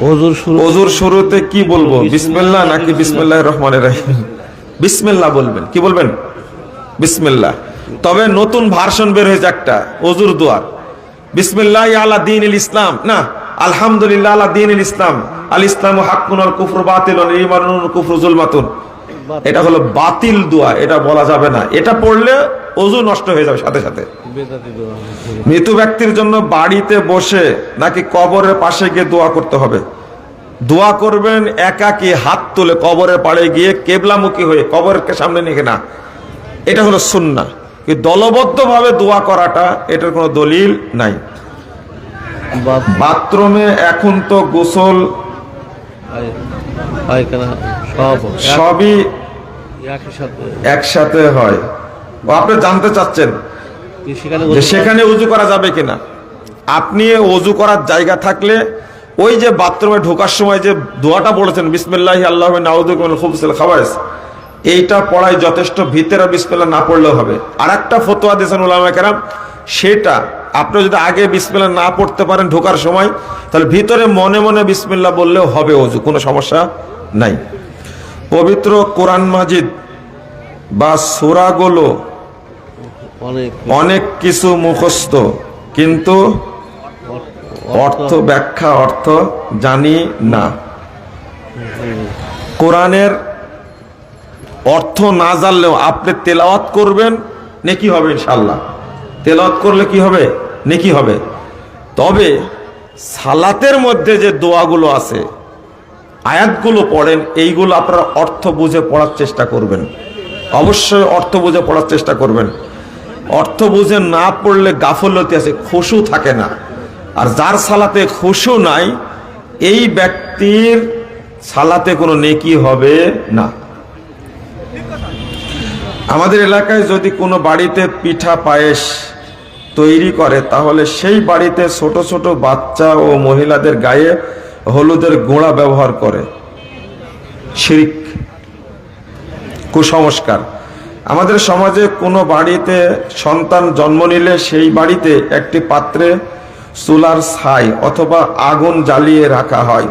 ওজুর শুরুতে কি বলব? বিসমিল্লাহ নাকি বিসমিল্লাহ রহমানের রাহিম? বিসমিল্লাহ বলবেন। কি বলবেন? বিসমিল্লাহ। তবে নতুন ভার্সন বের হয়েছে একটা ওজুর দোয়ার। বিসমিল্লাহ আলা দিন ইসলাম। না, আলহামদুলিল্লাহ আলা দিন ইসলাম। আল ইসলাম হাক্কুন আল কুফর বাতিল ইমানুন কুফর জুলমাতুন। এটা হলো বাতিল দোয়া এটা বলা যাবে না। এটা পড়লে ওজু নষ্ট হয়ে যাবে সাথে সাথে। মৃত ব্যক্তির জন্য বাড়িতে বসে নাকি কবরের পাশে গিয়ে দোয়া করতে হবে? দোয়া করবেন একাকি হাত তুলে কবরের পাড়ে গিয়ে কেবলামুখী হয়ে কবরের সামনে নিয়ে না। এটা হলো সুন্না। দলবদ্ধভাবে দোয়া করাটা এটার কোনো দলিল নাই। বা বাথরুমে এখন তো গোসল সবই একসাথে হয়। ও আপনি জানতে চাচ্ছেন সেখানে যে সেখানে উজু করা যাবে কিনা? আপনি অজু করার জায়গা থাকলে ওই যে বাথরুমে ঢোকার সময় যে দোয়াটা বলেছেন বিসমিল্লাহ আল্লাহ খুবসেল খাবাইস এইটা পড়ায় যথেষ্ট ভিতরে বিসমিল্লাহ না পড়লেও হবে। আর একটা ফতোয়া দিয়েছেন উলামা কেরাম সেটা আপনি যদি আগে বিসমিল্লাহ না পড়তে পারেন ঢোকার সময় তাহলে ভিতরে মনে মনে বিসমিল্লা বললেও হবে অজু কোনো সমস্যা নাই। পবিত্র কোরআন মাজিদ বা সোরাগুলো অনেক কিছু মুখস্থ কিন্তু অর্থ ব্যাখ্যা অর্থ জানি না। কোরআনের অর্থ না জানলেও আপনি তেলাওয়াত করবেন নেকি হবে ইনশাল্লাহ তেলাওয়াত করলে কি হবে? নেকি হবে। তবে সালাতের মধ্যে যে দোয়াগুলো আছে আয়াতগুলো পড়েন, এইগুলো আপনারা অর্থ বুঝে পড়ার চেষ্টা করবেন। অবশ্যই অর্থ বুঝে পড়ার চেষ্টা করবেন। অর্থ বুঝে না পড়লে গাফলতি আছে, খুশু থাকে না। আর যার সালাতে খুশু নাই, এই ব্যক্তির সালাতে কোনো নেকি হবে না। আমাদের এলাকায় যদি কোনো বাড়িতে পিঠা পায়েস তৈরি করে, তাহলে সেই বাড়িতে ছোট ছোট বাচ্চা ও মহিলাদের গায়ে হলুদের গোড়া ব্যবহার করে। শিরিক, কুসংস্কার। আমাদের সমাজে কোনো বাড়িতে সন্তান জন্ম নিলে সেই বাড়িতে একটি পাত্রে চুলার ছাই অথবা আগুন জ্বালিয়ে রাখা হয়।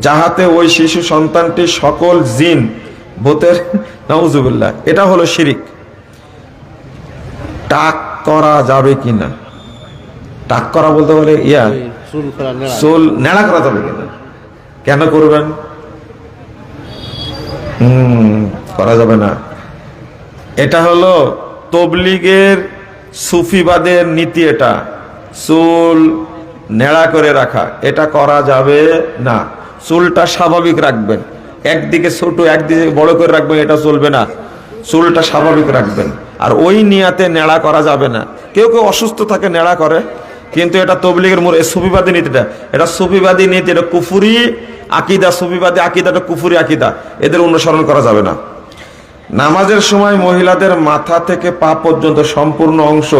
যাহাতে ওই শিশু সন্তানটি সকল জিন, ভূতের, নাউজুবিল্লাহ, এটা হলো শিরিক। টাক করা যাবে কিনা? টাক করা বলতে বলে ইয়া চুল নেড়া করা যাবে কিনা করবেন? হুম, করা যাবে না। এটা হলো তবলিগের সুফিবাদের নীতি এটা। চুল নেড়া করে রাখা, এটা করা যাবে না। চুলটা স্বাভাবিক রাখবেন। একদিকে ছোট, একদিকে বড় করে রাখবেন, এটা চলবে না। চুলটা স্বাভাবিক রাখবেন। আর ওই নিয়াতে নেড়া করা যাবে না। কেউ কেউ অসুস্থ থাকে, নেড়া করে। কিন্তু এটা তবলিগের মোড় সুফিবাদী নীতিটা। এটা সুফিবাদী নীতি, এটা কুফুরি আকিদা, সুফিবাদী আকিদাটা কুফুরি আকিদা। এদের অনুসরণ করা যাবে না। নামাজের সময় মহিলাদের মাথা থেকে পা পর্যন্ত সম্পূর্ণ অংশ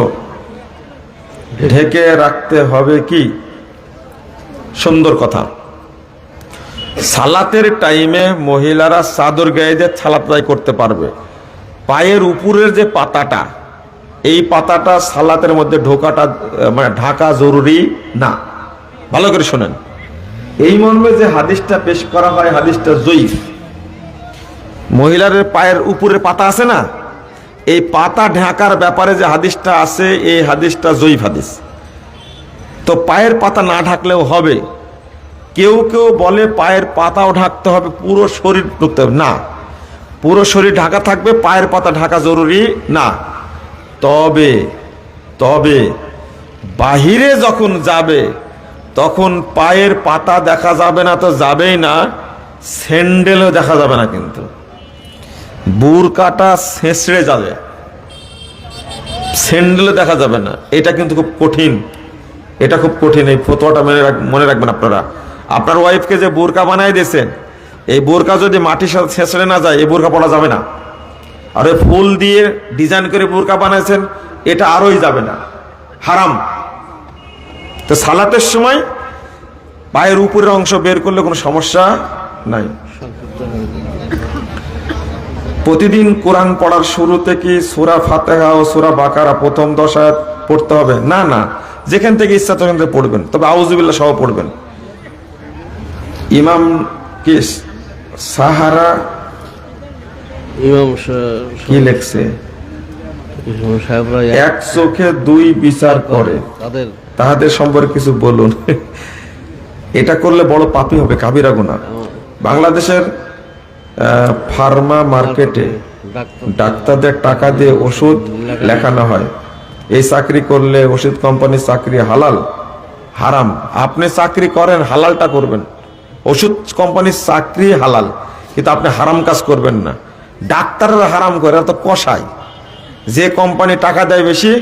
ঢেকে রাখতে হবে কি? সুন্দর কথা। সালাতের টাইমে মহিলারা চাদর গায়ে দিয়ে সালাতাই করতে পারবে। পায়ের উপরের যে পাতাটা এই পাতাটা সালাতের মধ্যে ঢোকাটা মানে ঢাকা জরুরি? না। ভালো করে শোনেন। এই মর্মে যে হাদিসটা পেশ করা হয়, হাদিসটা জয়ীফ। মহিলার পায়ের উপরে পাতা আছে না? এই পাতা ঢাকার ব্যাপারে যে হাদিসটা আছে, এই হাদিসটা জয়ীফ হাদিস। তো পায়ের পাতা না ঢাকলেও হবে। কেউ কেউ বলে পায়ের পাতাও ঢাকতে হবে, পুরো শরীর ঢুকতে হবে। না। পুরো শরীর ঢাকা থাকবে, পায়ের পাতা ঢাকা জরুরি। না। তবে তবে বাহিরে যখন যাবে, তখন পায়ের পাতা দেখা যাবে না তো যাবেই না, স্যান্ডেলও দেখা যাবে না কিন্তু। বুরকাটা ছেঁচড়ে যাবে। স্যান্ডেলও দেখা যাবে না। এটা কিন্তু খুব কঠিন। এটা খুব কঠিন। এই ফতোয়াটা মনে রাখ- মনে রাখবেন আপনারা। আপনার ওয়াইফকে যে বোরকা বানাই দিয়েছেন, এই বোরকা যদি মাটির সাথে ছেঁচড়ে না যায়, এই বোরকা পড়া যাবে না। আর ফুল দিয়ে ডিজাইন করে বোরকা বানাইছেন, এটা আরোই যাবে না। হারাম। তো সালাতের সময় পায়ের উপরের অংশ বের করলে কোনো সমস্যা নাই। প্রতিদিন কোরআন পড়ার শুরুতে কি সুরা ফাতেহা ও সুরা বাকারা প্রথম দশ আয়াত পড়তে হবে। না না। যেখান থেকে ইচ্ছা তখন থেকে পড়বেন। তবে আউজুবিল্লাহ সহ পড়বেন। ইমাম কি সাহারা ইমাম কি লেখছে? এক চোখে দুই বিচার করে। তাদের তাহাদের সম্পর্কে কিছু বলুন। এটা করলে বড় পাপি হবে কাবিরা গুণা। বাংলাদেশের ফার্মা মার্কেটে ডাক্তারদের টাকা দিয়ে ওষুধ লেখানো হয়। এই চাকরি করলে ওষুধ কোম্পানির চাকরি হালাল হারাম। আপনি চাকরি করেন হালালটা করবেন। ওষুধ কোম্পানির চাকরি হালাল কিন্তু আপনি হারাম কাজ করবেন না। ডাক্তাররা হারাম করে তো কষায়। যে কোম্পানি টাকা দেয় বেশি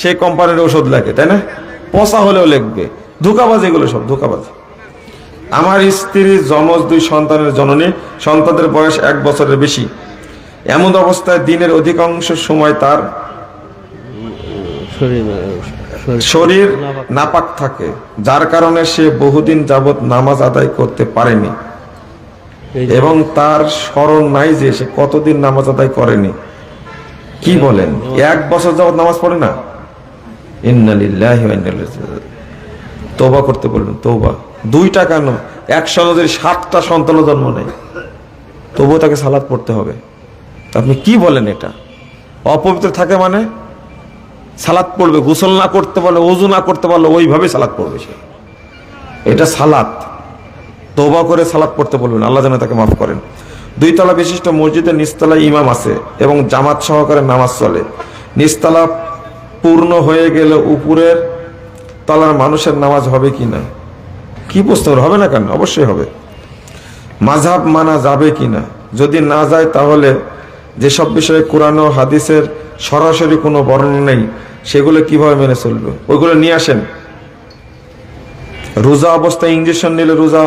সেই কোম্পানির ওষুধ লাগে তাই না? পচা হলেও লিখবে। ধোকাবাজ এগুলো সব ধোকাবাজ। আমার স্ত্রী যমজ দুই সন্তানের জননী সন্তানদের বয়স এক বছরের বেশি। এমন অবস্থায় দিনের অধিকাংশ সময় তার শরীর নাপাক থাকে যার কারণে সে বহুদিন যাবৎ নামাজ আদায় করতে পারেনি। এবং তার স্মরণ নাই যে সে কতদিন নামাজ আদায় করেনি। কি বলেন? এক বছর যাবৎ নামাজ পড়ে না। তওবা করতে বলবেন তওবা। দুইটা কেন একশো যদি সাতটা সন্তান জন্ম নেয় তবুও তাকে সালাদ পড়তে হবে। আপনি কি বলেন এটা? অপবিত্র থাকে মানে? সালাদ পড়বে গোসল না করতে পারলে ওজু না করতে পারলে ওইভাবে সালাদ পড়বে সে। এটা সালাত। তৌবা করে সালাত পড়তে বলবেন, আল্লাহ যেন তাকে মাফ করেন। দুই তলা বিশিষ্ট মসজিদের নিচতলায় ইমাম আছে এবং জামাত সহকারে নামাজ চলে। নিচতলা পূর্ণ হয়ে গেলে উপরের তলার মানুষের নামাজ হবে কি না? কি প্রশ্ন? হবে না কেন? অবশ্যই হবে। মাঝাব মানা যাবে কি না? যদি না যায় তাহলে যেসব বিষয়ে কোরআন ও হাদিসের সরাসরি কোনো বর্ণনা নেই, সেগুলো কীভাবে মেনে চলবে? ওইগুলো নিয়ে আসেন। রোজা অবস্থায় ইঞ্জেকশন নিলে রোজা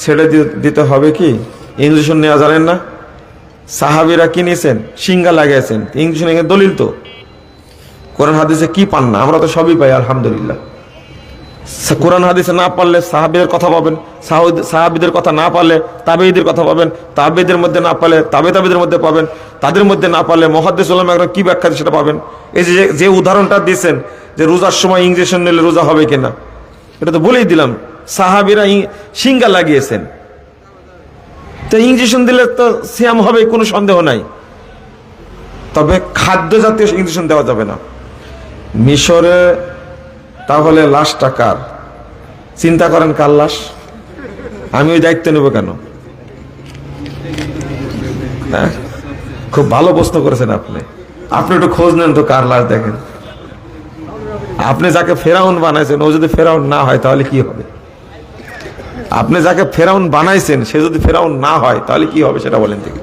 ছেড়ে দিতে হবে কি? ইঞ্জেকশন নেওয়া জানেন না? সাহাবিরা কি নিয়েছেন? সিঙ্গা লাগিয়েছেন ইঞ্জেকশন এখানে দলিল তো। কোরআন হাদিসে কি পান না? আমরা তো সবই পাই, আলহামদুলিল্লাহ। কোরআন হাদিসে না পারলে সাহাবিদের কথা পাবেন। সাহাবিদ- সাহাবিদের কথা না পারলে তাবেইদের কথা পাবেন। তাবেদের মধ্যে না পারলে তাবে তাবেদের মধ্যে পাবেন। তাদের মধ্যে না পারলে মহাদ্দেশ একদম কি ব্যাখ্যা সেটা পাবেন? এই যে যে উদাহরণটা দিয়েছেন যে রোজার সময় ইঞ্জেকশন নিলে রোজা হবে কিনা, এটা তো বলেই দিলাম। সাহাবিরা সিঙ্গা লাগিয়েছেন। তো ইঞ্জেকশন দিলে তো সিয়াম হবে, কোনো সন্দেহ নাই। তবে খাদ্য জাতীয় ইঞ্জেকশন দেওয়া যাবে না। মিশরে তাহলে লাশটা কার? চিন্তা করেন কার লাশ? আমি ওই দায়িত্ব নেব কেন? হ্যাঁ? খুব ভালো প্রশ্ন করেছেন আপনি। আপনি একটু খোঁজ নেন তো কার লাশ দেখেন। আপনি যাকে ফেরাউন বানাইছেন, ও যদি ফেরাউন না হয়, তাহলে কি হবে? আপনি যাকে ফেরাউন বানাইছেন, সে যদি ফেরাউন না হয়, তাহলে কি হবে সেটা বলেন দেখি।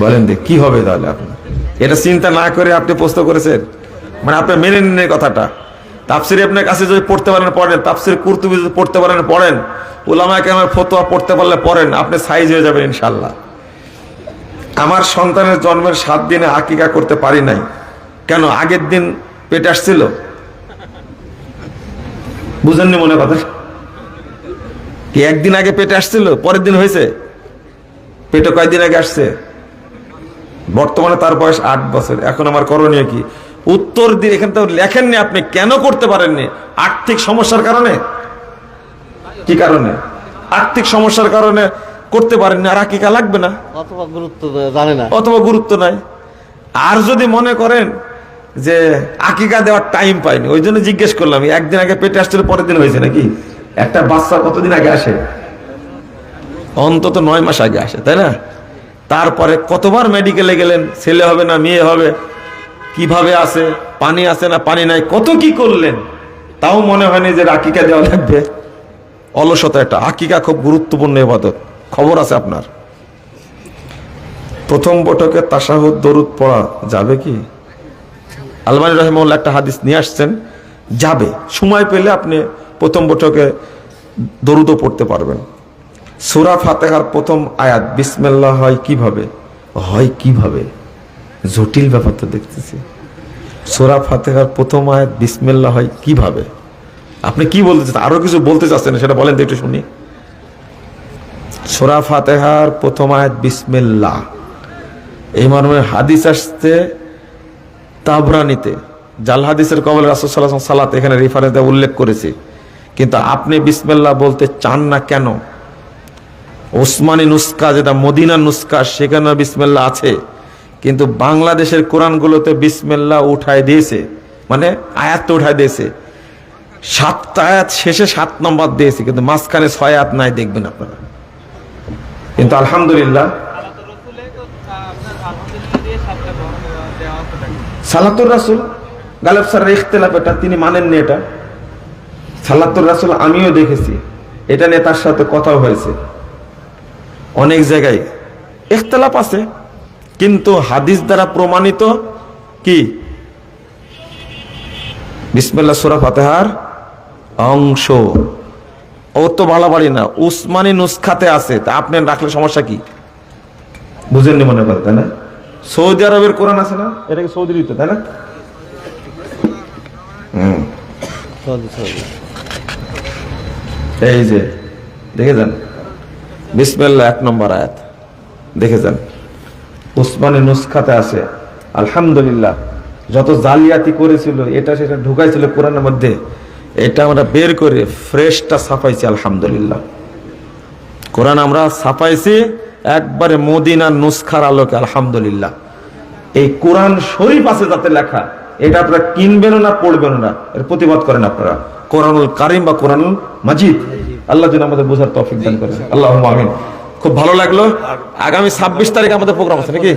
বলেন দেখ, কি হবে তাহলে আপনি? এটা চিন্তা না করে আপনি প্রশ্ন করেছেন? মানে আপনি মেনে নিন কথাটা। তাপসির আপনার কাছে যদি পড়তে পারেন, পড়েন। তাপসির কুর্তুবি যদি পড়তে পারেন, পড়েন। ওলামায় কেমন ফতোয়া পড়তে পারলে পড়েন। আপনি সাইজ হয়ে যাবেন ইনশাল্লাহ আমার সন্তানের জন্মের সাত দিনে আকিকা করতে পারি নাই। কেন? আগের দিন পেটে আসছিল। বুঝেননি মনে কথা? কি একদিন আগে পেটে আসছিল? পরের দিন হয়েছে? পেটে কয়দিন আগে আসছে? বর্তমানে তার বয়স আট বছর। এখন আমার করণীয় কি? উত্তর দিয়ে এখানে তো লেখেননি আপনি কেন করতে পারেননি? আর্থিক সমস্যার কারণে? কি কারণে? আর্থিক সমস্যার কারণে করতে পারেননি। আর আকিকা লাগবে না? অথবা গুরুত্ব জানে না। অথবা গুরুত্ব নাই। আর যদি মনে করেন যে আকিকা দেওয়ার টাইম পাইনি। ওই জন্য জিজ্ঞেস করলাম একদিন আগে পেটে আসছিল, পরের দিন হয়েছে নাকি? একটা বাচ্চা কতদিন আগে আসে? অন্তত নয় মাস আগে আসে, তাই না? তারপরে কতবার মেডিকেলে গেলেন? ছেলে হবে না, মেয়ে হবে? কীভাবে আছে? পানি আছে না পানি নাই? কত কি করলেন? তাও মনে হয়নি যে আকিকা দেওয়া লাগবে। অলসতা একটা। আকিকা খুব গুরুত্বপূর্ণ এবাদত। খবর আছে আপনার। প্রথম বটকে তাসাহুদ দরুদ পড়া যাবে কি? আলমানি রহমুল্লাহ একটা হাদিস নিয়ে আসছেন, যাবে। সময় পেলে আপনি প্রথম বটকে দরুদও পড়তে পারবেন। সুরা ফাতেহার প্রথম আয়াত, বিসমিল্লাহ হয় কীভাবে? হয় কীভাবে? জটিল ব্যাপার তো দেখতেছি। সুরা ফাতেহার প্রথম আয়াত, বিসমিল্লাহ হয় কীভাবে? আপনি কি বলতে চাচ্ছেন? আরও কিছু বলতে চাচ্ছেন, সেটা বলেন তো একটু শুনি। সুরা ফাতেহার প্রথম আয়াত, বিসমিল্লাহ। এই মর্মে হাদিস আসছে তাবরানিতে জাল হাদিসের কবল রাসুসাল্লাহ সালাত এখানে রেফারেন্স উল্লেখ করেছে। কিন্তু আপনি বিসমেল্লা বলতে চান না কেন? ওসমানী নুস্কা যেটা মদিনা নুস্কা সেখানে বিসমেল্লা আছে। কিন্তু বাংলাদেশের কোরআনগুলোতে বিসমেল্লা উঠায় দিয়েছে। মানে আয়াত উঠায় দিয়েছে। সাতটা আয়াত শেষে সাত নম্বর দিয়েছে, কিন্তু মাঝখানে ছয় আয়াত নাই, দেখবেন আপনারা। কিন্তু আলহামদুলিল্লাহ সালাতুর রাসুল, গালেব স্যারের ইখতলাফ এটা, তিনি মানেননি এটা। সালাতুর রাসুল আমিও দেখেছি, এটা নিয়ে তার সাথে কথা হয়েছে। অনেক জায়গায় ইখতলাফ আছে, কিন্তু হাদিস দ্বারা প্রমাণিত কি? বিসমিল্লাহ সুরা ফাতেহার অংশ। ও তো বাড়াবাড়ি না, উসমানী নুসখাতে আছে, তা আপনি রাখলে সমস্যা কি? বুঝেননি মনে করে তাই না? সৌদি আরবের কোরআন আছে না? এটা কি সৌদির তো তাই না? এই যে দেখে যান। বিসমিল্লাহ এক নম্বর আয়াত। দেখে যান। উসমানী নুসখাতে আছে আলহামদুলিল্লাহ যত জালিয়াতি করেছিল এটা সেটা ঢুকাইছিল কোরআনের মধ্যে এটা আমরা বের করে ফ্রেশটা সাফাইছি আলহামদুলিল্লাহ। কোরআন আমরা ছাপাইছি একবারে মদিনার নুসখার আলোকে, আলহামদুলিল্লাহ। এই কোরআন শরীফ আছে যাতে লেখা, এটা আপনারা কিনবেন না, পড়বেন না। এর প্রতিবাদ করেন আপনারা। কোরআনুল কারিম বা কোরআনুল মাজিদ। আল্লাহ যেন আমাদের বোঝার তফিক দান করেন। আল্লাহ আমিন। খুব ভালো লাগল। আগামী ছাব্বিশ তারিখ আমাদের প্রোগ্রাম আছে নাকি?